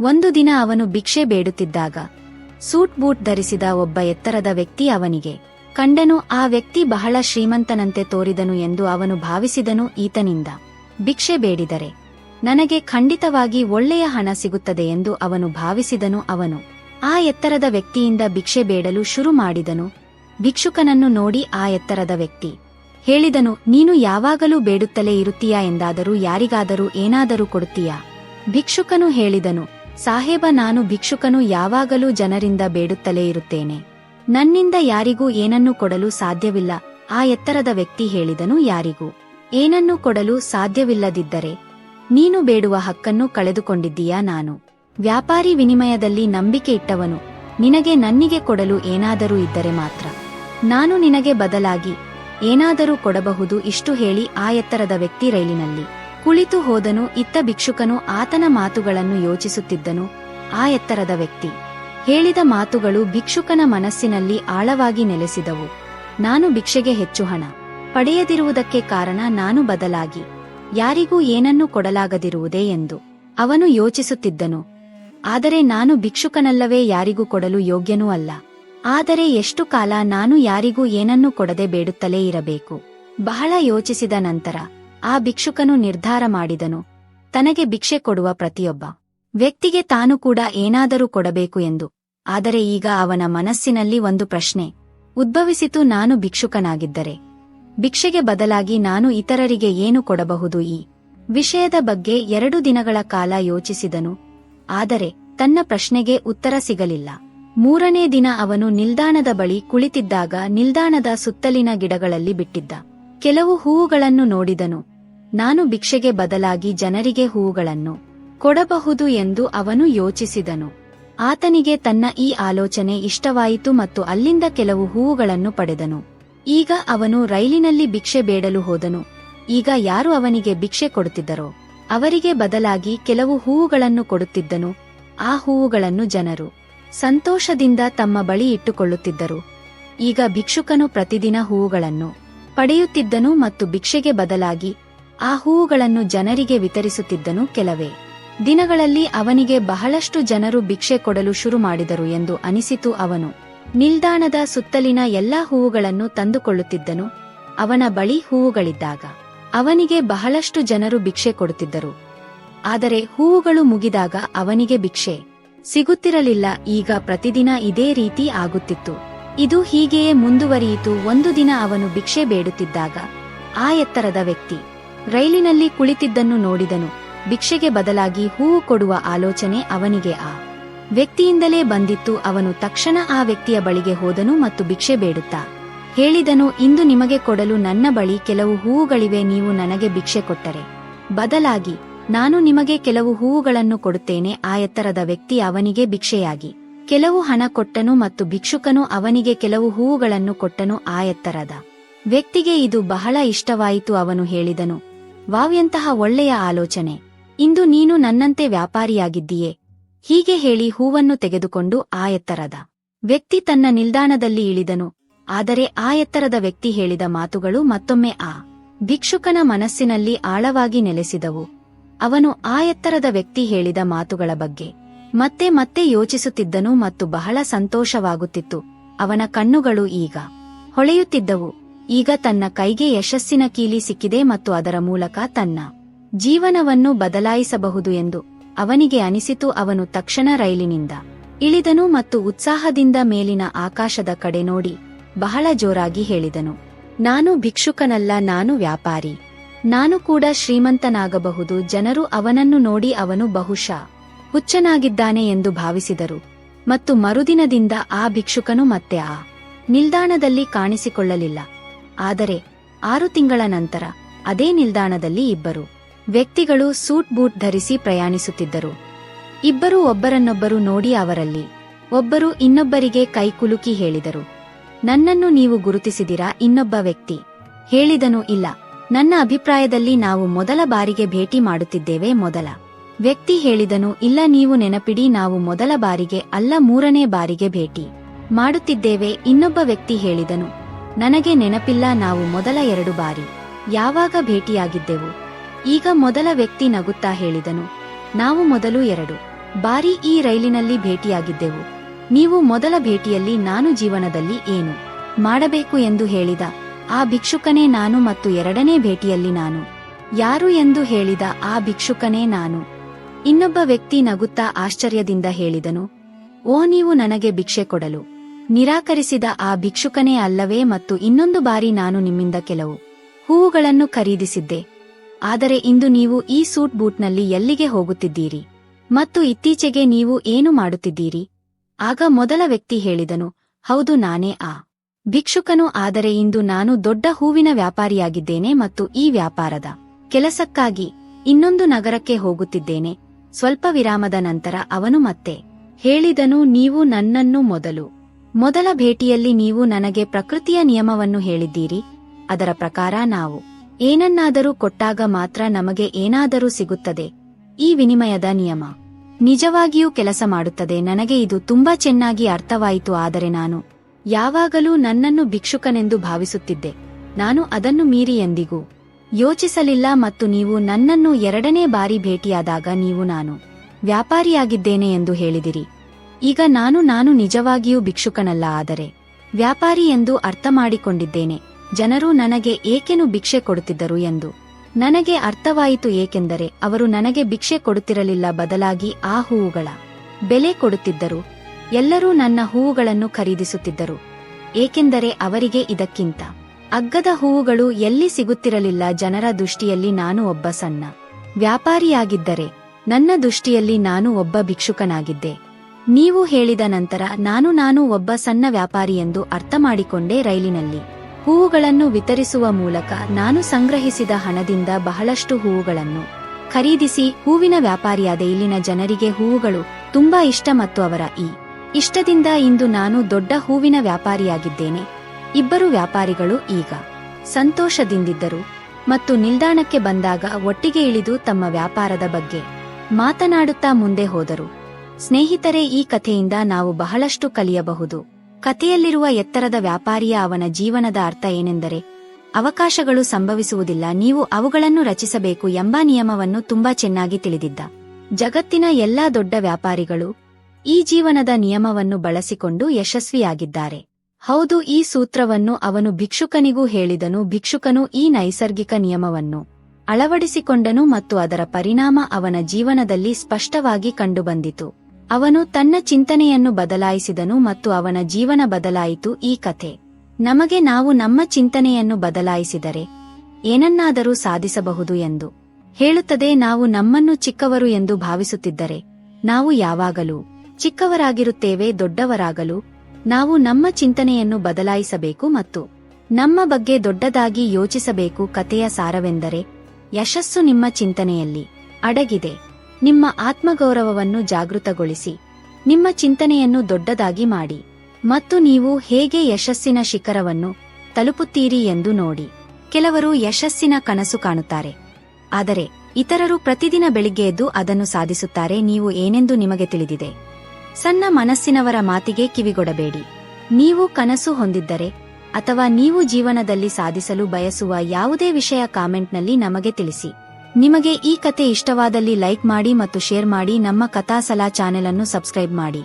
ಒಂದು ದಿನ ಅವನು ಭಿಕ್ಷೆ ಬೇಡುತ್ತಿದ್ದಾಗ ಸೂಟ್ ಬೂಟ್ ಧರಿಸಿದ ಒಬ್ಬ ಎತ್ತರದ ವ್ಯಕ್ತಿ ಅವನಿಗೆ, ಕಂಡನು ಆ ವ್ಯಕ್ತಿ ಬಹಳ ಶ್ರೀಮಂತನಂತೆ ತೋರಿದನು ಎಂದು ಅವನು ಭಾವಿಸಿದನು ಈತನಿಂದ. ಭಿಕ್ಷೆ ಬೇಡಿದರೆ ನನಗೆ ಖಂಡಿತವಾಗಿ ಒಳ್ಳೆಯ ಹಣ ಸಿಗುತ್ತದೆ ಎಂದು ಅವನು ಭಾವಿಸಿದನು ಅವನು. ಆ ಎತ್ತರದ ವ್ಯಕ್ತಿಯಿಂದ ಭಿಕ್ಷೆ ಬೇಡಲು ಶುರು ಮಾಡಿದನು. ಭಿಕ್ಷುಕನನ್ನು ನೋಡಿ ಆ ಎತ್ತರದ ವ್ಯಕ್ತಿ ಹೇಳಿದನು, ನೀನು ಯಾವಾಗಲೂ ಬೇಡುತ್ತಲೇ ಇರುತ್ತೀಯಾ? ಎಂದಾದರೂ ಯಾರಿಗಾದರೂ ಏನಾದರೂ ಕೊಡುತ್ತೀಯಾ? ಭಿಕ್ಷುಕನು ಹೇಳಿದನು ಸಾಹೇಬ, ನಾನು ಭಿಕ್ಷುಕನು ಯಾವಾಗಲೂ ಜನರಿಂದ ಬೇಡುತ್ತಲೇ ಇರುತ್ತೇನೆ. ನನ್ನಿಂದ ಯಾರಿಗೂ ಏನನ್ನೂ ಕೊಡಲು ಸಾಧ್ಯವಿಲ್ಲ. ಆ ಎತ್ತರದ ವ್ಯಕ್ತಿ ಹೇಳಿದನು, ಯಾರಿಗೂ ಏನನ್ನೂ ಕೊಡಲು ಸಾಧ್ಯವಿಲ್ಲದಿದ್ದರೆ ನೀನು ಬೇಡುವ ಹಕ್ಕನ್ನು ಕಳೆದುಕೊಂಡಿದ್ದೀಯಾ ನಾನು? ವ್ಯಾಪಾರಿ ವಿನಿಮಯದಲ್ಲಿ ನಂಬಿಕೆ ಇಟ್ಟವನು, ನಿನಗೆ ನನ್ನಿಗೆ ಕೊಡಲು ಏನಾದರೂ ಇದ್ದರೆ ಮಾತ್ರ. ನಾನು ನಿನಗೆ ಬದಲಾಗಿ ಏನಾದರೂ ಕೊಡಬಹುದು, ಇಷ್ಟು ಹೇಳಿ ಆ ಎತ್ತರದ ವ್ಯಕ್ತಿ ರೈಲಿನಲ್ಲಿ. ಕುಳಿತು ಹೋದನು, ಇತ್ತ ಭಿಕ್ಷುಕನು ಆತನ ಮಾತುಗಳನ್ನು ಯೋಚಿಸುತ್ತಿದ್ದನು, ಆ ಎತ್ತರದ ವ್ಯಕ್ತಿ. ಹೇಳಿದ ಮಾತುಗಳು ಭಿಕ್ಷುಕನ ಮನಸ್ಸಿನಲ್ಲಿ ಆಳವಾಗಿ ನೆಲೆಸಿದವು. ನಾನು ಭಿಕ್ಷೆಗೆ ಹೆಚ್ಚು ಹಣ ಪಡೆಯದಿರುವುದಕ್ಕೆ ಕಾರಣ ನಾನು ಬದಲಾಗಿ ಯಾರಿಗೂ ಏನನ್ನೂ ಕೊಡಲಾಗದಿರುವುದೇ ಎಂದು ಅವನು ಯೋಚಿಸುತ್ತಿದ್ದನು. ಆದರೆ ನಾನು ಭಿಕ್ಷುಕನಲ್ಲವೇ ಯಾರಿಗೂ ಕೊಡಲು ಯೋಗ್ಯನೂ ಅಲ್ಲ. ಆದರೆ ಎಷ್ಟು ಕಾಲ ನಾನು ಯಾರಿಗೂ ಏನನ್ನೂ ಕೊಡದೆ ಬೇಡುತ್ತಲೇ ಇರಬೇಕು? ಬಹಳ ಯೋಚಿಸಿದ ನಂತರ ಆ ಭಿಕ್ಷುಕನು ನಿರ್ಧಾರ ಮಾಡಿದನು. ತನಗೆ ಭಿಕ್ಷೆ ಕೊಡುವ ಪ್ರತಿಯೊಬ್ಬ ವ್ಯಕ್ತಿಗೆ ತಾನು ಕೂಡ ಏನಾದರೂ ಕೊಡಬೇಕು ಎಂದು. ಆದರೆ ಈಗ ಅವನ ಮನಸ್ಸಿನಲ್ಲಿ ಒಂದು ಪ್ರಶ್ನೆ ಉದ್ಭವಿಸಿತು, ನಾನು ಭಿಕ್ಷುಕನಾಗಿದ್ದರೆ ಭಿಕ್ಷೆಗೆ ಬದಲಾಗಿ ನಾನು ಇತರರಿಗೆ ಏನು ಕೊಡಬಹುದು? ಈ ವಿಷಯದ ಬಗ್ಗೆ ಎರಡು ದಿನಗಳ ಕಾಲ ಯೋಚಿಸಿದನು. ಆದರೆ ತನ್ನ ಪ್ರಶ್ನೆಗೆ ಉತ್ತರ ಸಿಗಲಿಲ್ಲ. ಮೂರನೇ ದಿನ ಅವನು ನಿಲ್ದಾಣದ ಬಳಿ ಕುಳಿತಿದ್ದಾಗ ನಿಲ್ದಾಣದ ಸುತ್ತಲಿನ ಗಿಡಗಳಲ್ಲಿ ಬಿಟ್ಟಿದ್ದ. ಕೆಲವು ಹೂವುಗಳನ್ನು ನೋಡಿದನು. ನಾನು ಭಿಕ್ಷೆಗೆ ಬದಲಾಗಿ ಜನರಿಗೆ ಹೂವುಗಳನ್ನು ಕೊಡಬಹುದು ಎಂದು ಅವನು ಯೋಚಿಸಿದನು. ಆತನಿಗೆ ತನ್ನ ಈ ಆಲೋಚನೆ ಇಷ್ಟವಾಯಿತು ಮತ್ತು ಅಲ್ಲಿಂದ ಕೆಲವು ಹೂವುಗಳನ್ನು ಪಡೆದನು. ಈಗ ಅವನು ರೈಲಿನಲ್ಲಿ ಭಿಕ್ಷೆ ಬೇಡಲು ಹೋದನು. ಈಗ ಯಾರು ಅವನಿಗೆ ಭಿಕ್ಷೆ ಕೊಡುತ್ತಿದ್ದರೋ, ಅವರಿಗೆ ಬದಲಾಗಿ ಕೆಲವು ಹೂವುಗಳನ್ನು ಕೊಡುತ್ತಿದ್ದನು. ಆ ಹೂವುಗಳನ್ನು ಜನರು ಸಂತೋಷದಿಂದ ತಮ್ಮ ಬಳಿ ಇಟ್ಟುಕೊಳ್ಳುತ್ತಿದ್ದರು. ಈಗ ಭಿಕ್ಷುಕನು ಪ್ರತಿದಿನ ಹೂವುಗಳನ್ನು ಪಡೆಯುತ್ತಿದ್ದನು ಮತ್ತು ಭಿಕ್ಷೆಗೆ ಬದಲಾಗಿ ಆ ಹೂವುಗಳನ್ನು ಜನರಿಗೆ ವಿತರಿಸುತ್ತಿದ್ದನು ಕೆಲವೇ. ದಿನಗಳಲ್ಲಿ ಅವನಿಗೆ ಬಹಳಷ್ಟು ಜನರು ಭಿಕ್ಷೆ ಕೊಡಲು ಶುರು ಮಾಡಿದರು ಎಂದು ಅನಿಸಿತು ಅವನು. ನಿಲ್ದಾಣದ ಸುತ್ತಲಿನ ಎಲ್ಲಾ ಹೂವುಗಳನ್ನು ತಂದುಕೊಳ್ಳುತ್ತಿದ್ದನು. ಅವನ ಬಳಿ ಹೂವುಗಳಿದ್ದಾಗ ಅವನಿಗೆ ಬಹಳಷ್ಟು ಜನರು ಭಿಕ್ಷೆ ಕೊಡುತ್ತಿದ್ದರು. ಆದರೆ ಹೂವುಗಳು ಮುಗಿದಾಗ ಅವನಿಗೆ ಭಿಕ್ಷೆ ಸಿಗುತ್ತಿರಲಿಲ್ಲ. ಈಗ ಪ್ರತಿದಿನ ಇದೇ ರೀತಿ ಆಗುತ್ತಿತ್ತು. ಇದು ಹೀಗೆಯೇ ಮುಂದುವರಿಯಿತು. ಒಂದು ದಿನ ಅವನು ಭಿಕ್ಷೆ ಬೇಡುತ್ತಿದ್ದಾಗ ಆ ಎತ್ತರದ ವ್ಯಕ್ತಿ ರೈಲಿನಲ್ಲಿ ಕುಳಿತಿದ್ದನ್ನು ನೋಡಿದನು. ಭಿಕ್ಷೆಗೆ ಬದಲಾಗಿ ಹೂವು ಕೊಡುವ ಆಲೋಚನೆ ಅವನಿಗೆ ಆ ವ್ಯಕ್ತಿಯಿಂದಲೇ ಬಂದಿತ್ತು. ಅವನು ತಕ್ಷಣ ಆ ವ್ಯಕ್ತಿಯ ಬಳಿಗೆ ಹೋದನು ಮತ್ತು ಭಿಕ್ಷೆ ಬೇಡುತ್ತಾ ಹೇಳಿದನು, ಇಂದು ನಿಮಗೆ ಕೊಡಲು ನನ್ನ ಬಳಿ ಕೆಲವು ಹೂವುಗಳಿವೆ, ನೀವು ನನಗೆ ಭಿಕ್ಷೆ ಕೊಟ್ಟರೆ ಬದಲಾಗಿ ನಾನು ನಿಮಗೆ ಕೆಲವು ಹೂವುಗಳನ್ನು ಕೊಡುತ್ತೇನೆ. ಆ ಎತ್ತರದ ವ್ಯಕ್ತಿ ಅವನಿಗೆ ಭಿಕ್ಷೆಯಾಗಿ, ಕೆಲವು ಹಣ ಕೊಟ್ಟನು ಮತ್ತು ಭಿಕ್ಷುಕನು ಅವನಿಗೆ ಕೆಲವು ಹೂವುಗಳನ್ನು ಕೊಟ್ಟನು. ಆ ಎತ್ತರದ ವ್ಯಕ್ತಿಗೆ ಇದು ಬಹಳ ಇಷ್ಟವಾಯಿತು, ಅವನು ಹೇಳಿದನು ವಾವ್ಯಂತಹ ಒಳ್ಳೆಯ ಆಲೋಚನೆ. ಇಂದು ನೀನು ನನ್ನಂತೆ ವ್ಯಾಪಾರಿಯಾಗಿದ್ದೀಯೇ. ಹೀಗೆ ಹೇಳಿ ಹೂವನ್ನು ತೆಗೆದುಕೊಂಡು ಆ ಎತ್ತರದ ವ್ಯಕ್ತಿ ತನ್ನ ನಿಲ್ದಾಣದಲ್ಲಿ ಇಳಿದನು. ಆದರೆ ಆ ಎತ್ತರದ ವ್ಯಕ್ತಿ ಹೇಳಿದ ಮಾತುಗಳು ಮತ್ತೊಮ್ಮೆ ಆ ಭಿಕ್ಷುಕನ ಮನಸ್ಸಿನಲ್ಲಿ ಆಳವಾಗಿ ನೆಲೆಸಿದವು. ಅವನು ಆ ಎತ್ತರದ ವ್ಯಕ್ತಿ ಹೇಳಿದ ಮಾತುಗಳ ಬಗ್ಗೆ ಮತ್ತೆ ಮತ್ತೆ ಯೋಚಿಸುತ್ತಿದ್ದನು ಮತ್ತು ಬಹಳ ಸಂತೋಷವಾಗುತ್ತಿತ್ತು. ಅವನ ಕಣ್ಣುಗಳು ಈಗ ಹೊಳೆಯುತ್ತಿದ್ದವು. ಈಗ ತನ್ನ ಕೈಗೆ ಯಶಸ್ಸಿನ ಕೀಲಿ ಸಿಕ್ಕಿದೆ ಮತ್ತು ಅದರ ಮೂಲಕ ತನ್ನ ಜೀವನವನ್ನು ಬದಲಾಯಿಸಬಹುದು ಎಂದು ಅವನಿಗೆ ಅನಿಸಿತು. ಅವನು ತಕ್ಷಣ ರೈಲಿನಿಂದ ಇಳಿದನು ಮತ್ತು ಉತ್ಸಾಹದಿಂದ ಮೇಲಿನ ಆಕಾಶದ ಕಡೆ ನೋಡಿ ಬಹಳ ಜೋರಾಗಿ ಹೇಳಿದನು, ನಾನು ಭಿಕ್ಷುಕನಲ್ಲ, ನಾನು ವ್ಯಾಪಾರಿ. ನಾನು ಕೂಡ ಶ್ರೀಮಂತನಾಗಬಹುದು. ಜನರು ಅವನನ್ನು ನೋಡಿ ಅವನು ಬಹುಶಃ ಹುಚ್ಚನಾಗಿದ್ದಾನೆ ಎಂದು ಭಾವಿಸಿದರು ಮತ್ತು ಮರುದಿನದಿಂದ ಆ ಭಿಕ್ಷುಕನು ಮತ್ತೆ ಆ ನಿಲ್ದಾಣದಲ್ಲಿ ಕಾಣಿಸಿಕೊಳ್ಳಲಿಲ್ಲ. ಆದರೆ ಆರು ತಿಂಗಳ ನಂತರ ಅದೇ ನಿಲ್ದಾಣದಲ್ಲಿ ಇಬ್ಬರು ವ್ಯಕ್ತಿಗಳು ಸೂಟ್ ಬೂಟ್ ಧರಿಸಿ ಪ್ರಯಾಣಿಸುತ್ತಿದ್ದರು. ಇಬ್ಬರು ಒಬ್ಬರನ್ನೊಬ್ಬರು ನೋಡಿ ಅವರಲ್ಲಿ ಒಬ್ಬರು ಇನ್ನೊಬ್ಬರಿಗೆ ಕೈಕುಲುಕಿ ಹೇಳಿದರು. ನನ್ನನ್ನು ನೀವು ಗುರುತಿಸಿದಿರಾ? ಇನ್ನೊಬ್ಬ ವ್ಯಕ್ತಿ ಹೇಳಿದನು, ಇಲ್ಲ, ನನ್ನ ಅಭಿಪ್ರಾಯದಲ್ಲಿ ನಾವು ಮೊದಲ ಬಾರಿಗೆ ಭೇಟಿ ಮಾಡುತ್ತಿದ್ದೇವೆ, ಮೊದಲ ವ್ಯಕ್ತಿ ಹೇಳಿದನು, ಇಲ್ಲ, ನೀವು ನೆನಪಿಡಿ, ನಾವು ಮೊದಲ ಬಾರಿಗೆ, ಅಲ್ಲ, ಮೂರನೇ ಬಾರಿಗೆ ಭೇಟಿ ಮಾಡುತ್ತಿದ್ದೇವೆ, ಇನ್ನೊಬ್ಬ ವ್ಯಕ್ತಿ ಹೇಳಿದನು ನನಗೆ ನೆನಪಿಲ್ಲ ನಾವು ಮೊದಲ ಎರಡು ಬಾರಿ. ಯಾವಾಗ ಭೇಟಿಯಾಗಿದ್ದೆವು? ಈಗ ಮೊದಲ ವ್ಯಕ್ತಿ ನಗುತ್ತಾ ಹೇಳಿದನು. ನಾವು ಮೊದಲು ಎರಡು ಬಾರಿ ಈ ರೈಲಿನಲ್ಲಿ ಭೇಟಿಯಾಗಿದ್ದೆವು. ನೀವು ಮೊದಲ ಭೇಟಿಯಲ್ಲಿ ನಾನು ಜೀವನದಲ್ಲಿ ಏನು ಮಾಡಬೇಕು ಎಂದು ಹೇಳಿದ? ಆ ಭಿಕ್ಷುಕನೇ ನಾನು ಮತ್ತು ಎರಡನೇ ಭೇಟಿಯಲ್ಲಿ ನಾನು. ಯಾರು ಎಂದು ಹೇಳಿದ? ಆ ಭಿಕ್ಷುಕನೇ ನಾನು. ಇನ್ನೊಬ್ಬ ವ್ಯಕ್ತಿ ನಗುತ್ತಾ ಆಶ್ಚರ್ಯದಿಂದ ಹೇಳಿದನು. ಓ, ನೀವು ನನಗೆ ಭಿಕ್ಷೆ ಕೊಡಲು. ನಿರಾಕರಿಸಿದ ಆ ಭಿಕ್ಷುಕನೇ ಅಲ್ಲವೇ ಮತ್ತು ಇನ್ನೊಂದು ಬಾರಿ ನಾನು ನಿಮ್ಮಿಂದ ಕೆಲವು ಹೂವುಗಳನ್ನು ಖರೀದಿಸಿದ್ದೆ. ಆದರೆ ಇಂದು ನೀವು ಈ ಸೂಟ್ ಬೂಟ್ನಲ್ಲಿ ಎಲ್ಲಿಗೆ ಹೋಗುತ್ತಿದ್ದೀರಿ? ಮತ್ತು ಇತ್ತೀಚೆಗೆ ನೀವು ಏನು ಮಾಡುತ್ತಿದ್ದೀರಿ? ಆಗ ಮೊದಲ ವ್ಯಕ್ತಿ ಹೇಳಿದನು, ಹೌದು ನಾನೇ ಆ ಭಿಕ್ಷುಕನು, ಆದರೆ ಇಂದು ನಾನು ದೊಡ್ಡ ಹೂವಿನ ವ್ಯಾಪಾರಿಯಾಗಿದ್ದೇನೆ ಮತ್ತು ಈ ವ್ಯಾಪಾರದ ಕೆಲಸಕ್ಕಾಗಿ ಇನ್ನೊಂದು ನಗರಕ್ಕೆ ಹೋಗುತ್ತಿದ್ದೇನೆ. ಸ್ವಲ್ಪ ವಿರಾಮದ ನಂತರ ಅವನು ಮತ್ತೆ ಹೇಳಿದನು, ನೀವು ನನ್ನನ್ನು ಮೊದಲು ಮೊದಲ ಭೇಟಿಯಲ್ಲಿ ನೀವು ನನಗೆ ಪ್ರಕೃತಿಯ ನಿಯಮವನ್ನು ಹೇಳಿದ್ದೀರಿ, ಅದರ ಪ್ರಕಾರ ನಾವು ಏನನ್ನಾದರೂ ಕೊಟ್ಟಾಗ ಮಾತ್ರ ನಮಗೆ ಏನಾದರೂ ಸಿಗುತ್ತದೆ. ಈ ವಿನಿಮಯದ ನಿಯಮ ನಿಜವಾಗಿಯೂ ಕೆಲಸ ಮಾಡುತ್ತದೆ. ನನಗೆ ಇದು ತುಂಬಾ ಚೆನ್ನಾಗಿ ಅರ್ಥವಾಯಿತು, ಆದರೆ ನಾನು ಯಾವಾಗಲೂ ನನ್ನನ್ನು ಭಿಕ್ಷುಕನೆಂದು ಭಾವಿಸುತ್ತಿದ್ದೆ. ನಾನು ಅದನ್ನು ಮೀರಿ ಎಂದಿಗೂ ಯೋಚಿಸಲಿಲ್ಲ ಮತ್ತು ನೀವು ನನ್ನನ್ನು ಎರಡನೇ ಬಾರಿ ಭೇಟಿಯಾದಾಗ ನೀವು ನಾನು ವ್ಯಾಪಾರಿಯಾಗಿದ್ದೇನೆ ಎಂದು ಹೇಳಿದಿರಿ. ಈಗ ನಾನು ನಾನು ನಿಜವಾಗಿಯೂ ಭಿಕ್ಷುಕನಲ್ಲ, ಆದರೆ ವ್ಯಾಪಾರಿ ಎಂದು ಅರ್ಥ ಮಾಡಿಕೊಂಡಿದ್ದೇನೆ ಜನರು ನನಗೆ ಏಕೆನು ಭಿಕ್ಷೆ ಕೊಡುತ್ತಿದ್ದರು ಎಂದು. ನನಗೆ ಅರ್ಥವಾಯಿತು ಏಕೆಂದರೆ ಅವರು ನನಗೆ ಭಿಕ್ಷೆ ಕೊಡುತ್ತಿರಲಿಲ್ಲ ಬದಲಾಗಿ ಆ ಹೂವುಗಳ ಬೆಲೆ ಕೊಡುತ್ತಿದ್ದರು. ಎಲ್ಲರೂ ನನ್ನ ಹೂವುಗಳನ್ನು ಖರೀದಿಸುತ್ತಿದ್ದರು. ಏಕೆಂದರೆ ಅವರಿಗೆ ಇದಕ್ಕಿಂತ ಅಗ್ಗದ ಹೂವುಗಳು ಎಲ್ಲಿ ಸಿಗುತ್ತಿರಲಿಲ್ಲ ಜನರ ದೃಷ್ಟಿಯಲ್ಲಿ ನಾನು ಒಬ್ಬ ಸಣ್ಣ ವ್ಯಾಪಾರಿಯಾಗಿದ್ದರೆ ನನ್ನ ದೃಷ್ಟಿಯಲ್ಲಿ ನಾನು ಒಬ್ಬ ಭಿಕ್ಷುಕನಾಗಿದ್ದೆ. ನೀವು ಹೇಳಿದ ನಂತರ ನಾನು ನಾನು ಒಬ್ಬ ಸಣ್ಣ ವ್ಯಾಪಾರಿ ಎಂದು ಅರ್ಥ ಮಾಡಿಕೊಂಡೆ ರೈಲಿನಲ್ಲಿ. ಹೂವುಗಳನ್ನು ವಿತರಿಸುವ ಮೂಲಕ ನಾನು ಸಂಗ್ರಹಿಸಿದ ಹಣದಿಂದ ಬಹಳಷ್ಟು ಹೂವುಗಳನ್ನು ಖರೀದಿಸಿ ಹೂವಿನ ವ್ಯಾಪಾರಿಯಾದ ಇಲ್ಲಿನ ಜನರಿಗೆ ಹೂವುಗಳು ತುಂಬಾ ಇಷ್ಟ ಮತ್ತು ಅವರ ಈ ಇಷ್ಟದಿಂದ ಇಂದು ನಾನು ದೊಡ್ಡ ಹೂವಿನ ವ್ಯಾಪಾರಿಯಾಗಿದ್ದೇನೆ. ಇಬ್ಬರು ವ್ಯಾಪಾರಿಗಳು ಈಗ ಸಂತೋಷದಿಂದಿದ್ದರು ಮತ್ತು ನಿಲ್ದಾಣಕ್ಕೆ ಬಂದಾಗ ಒಟ್ಟಿಗೆ ಇಳಿದು ತಮ್ಮ ವ್ಯಾಪಾರದ ಬಗ್ಗೆ ಮಾತನಾಡುತ್ತಾ ಮುಂದೆ ಹೋದರು. ಸ್ನೇಹಿತರೆ, ಈ ಕಥೆಯಿಂದ ನಾವು ಬಹಳಷ್ಟು ಕಲಿಯಬಹುದು. ಕಥೆಯಲ್ಲಿರುವ ಎತ್ತರದ ವ್ಯಾಪಾರಿಯ ಅವನ ಜೀವನದ ಅರ್ಥ ಏನೆಂದರೆ, ಅವಕಾಶಗಳು ಸಂಭವಿಸುವುದಿಲ್ಲ, ನೀವು ಅವುಗಳನ್ನು ರಚಿಸಬೇಕು ಎಂಬ ನಿಯಮವನ್ನು ತುಂಬಾ ಚೆನ್ನಾಗಿ ತಿಳಿದಿದ್ದ. ಜಗತ್ತಿನ ಎಲ್ಲಾ ದೊಡ್ಡ ವ್ಯಾಪಾರಿಗಳು ಈ ಜೀವನದ ನಿಯಮವನ್ನು ಬಳಸಿಕೊಂಡು ಯಶಸ್ವಿಯಾಗಿದ್ದಾರೆ. ಹೌದು, ಈ ಸೂತ್ರವನ್ನು ಅವನು ಭಿಕ್ಷುಕನಿಗೂ ಹೇಳಿದನು. ಭಿಕ್ಷುಕನು ಈ ನೈಸರ್ಗಿಕ ನಿಯಮವನ್ನು ಅಳವಡಿಸಿಕೊಂಡನು ಮತ್ತು ಅದರ ಪರಿಣಾಮ ಅವನ ಜೀವನದಲ್ಲಿ ಸ್ಪಷ್ಟವಾಗಿ ಕಂಡುಬಂದಿತು. ಅವನು ತನ್ನ ಚಿಂತನೆಯನ್ನು ಬದಲಾಯಿಸಿದನು ಮತ್ತು ಅವನ ಜೀವನ ಬದಲಾಯಿತು ಈ ಕಥೆ. ನಮಗೆ ನಾವು ನಮ್ಮ ಚಿಂತನೆಯನ್ನು ಬದಲಾಯಿಸಿದರೆ ಏನನ್ನಾದರೂ ಸಾಧಿಸಬಹುದು ಎಂದು ಹೇಳುತ್ತದೆ ನಾವು ನಮ್ಮನ್ನು ಚಿಕ್ಕವರು ಎಂದು ಭಾವಿಸುತ್ತಿದ್ದರೆ ನಾವು ಯಾವಾಗಲೂ ಚಿಕ್ಕವರಾಗಿರುತ್ತೇವೆ ದೊಡ್ಡವರಾಗಲು ನಾವು ನಮ್ಮ ಚಿಂತನೆಯನ್ನು ಬದಲಾಯಿಸಬೇಕು ಮತ್ತು ನಮ್ಮ ಬಗ್ಗೆ ದೊಡ್ಡದಾಗಿ ಯೋಚಿಸಬೇಕು ಕಥೆಯ ಸಾರವೆಂದರೆ ಯಶಸ್ಸು ನಿಮ್ಮ ಚಿಂತನೆಯಲ್ಲಿ ಅಡಗಿದೆ. ನಿಮ್ಮ ಆತ್ಮಗೌರವವನ್ನು ಜಾಗೃತಗೊಳಿಸಿ, ನಿಮ್ಮ ಚಿಂತನೆಯನ್ನು ದೊಡ್ಡದಾಗಿ ಮಾಡಿ ಮತ್ತು ನೀವು ಹೇಗೆ ಯಶಸ್ಸಿನ ಶಿಖರವನ್ನು ತಲುಪುತ್ತೀರಿ ಎಂದು ನೋಡಿ. ಕೆಲವರು ಯಶಸ್ಸಿನ ಕನಸು ಕಾಣುತ್ತಾರೆ, ಆದರೆ ಇತರರು ಪ್ರತಿದಿನ ಬೆಳಿಗ್ಗೆ ಎದ್ದು ಅದನ್ನು ಸಾಧಿಸುತ್ತಾರೆ ನೀವು ಏನೆಂದು ನಿಮಗೆ ತಿಳಿದಿದೆ. ಸಣ್ಣ ಮನಸ್ಸಿನವರ ಮಾತಿಗೆ ಕಿವಿಗೊಡಬೇಡಿ. ನೀವು ಕನಸು ಹೊಂದಿದ್ದರೆ ಅಥವಾ ನೀವು ಜೀವನದಲ್ಲಿ ಸಾಧಿಸಲು ಬಯಸುವ ಯಾವುದೇ ವಿಷಯ ಕಾಮೆಂಟ್ನಲ್ಲಿ ನಮಗೆ ತಿಳಿಸಿ. ನಿಮಗೆ ಈ ಕತೆ ಇಷ್ಟವಾದಲ್ಲಿ ಲೈಕ್ ಮಾಡಿ ಮತ್ತು ಶೇರ್ ಮಾಡಿ ನಮ್ಮ ಕಥಾಸಲಾ ಚಾನೆಲ್ ಅನ್ನು ಸಬ್ಸ್ಕ್ರೈಬ್ ಮಾಡಿ.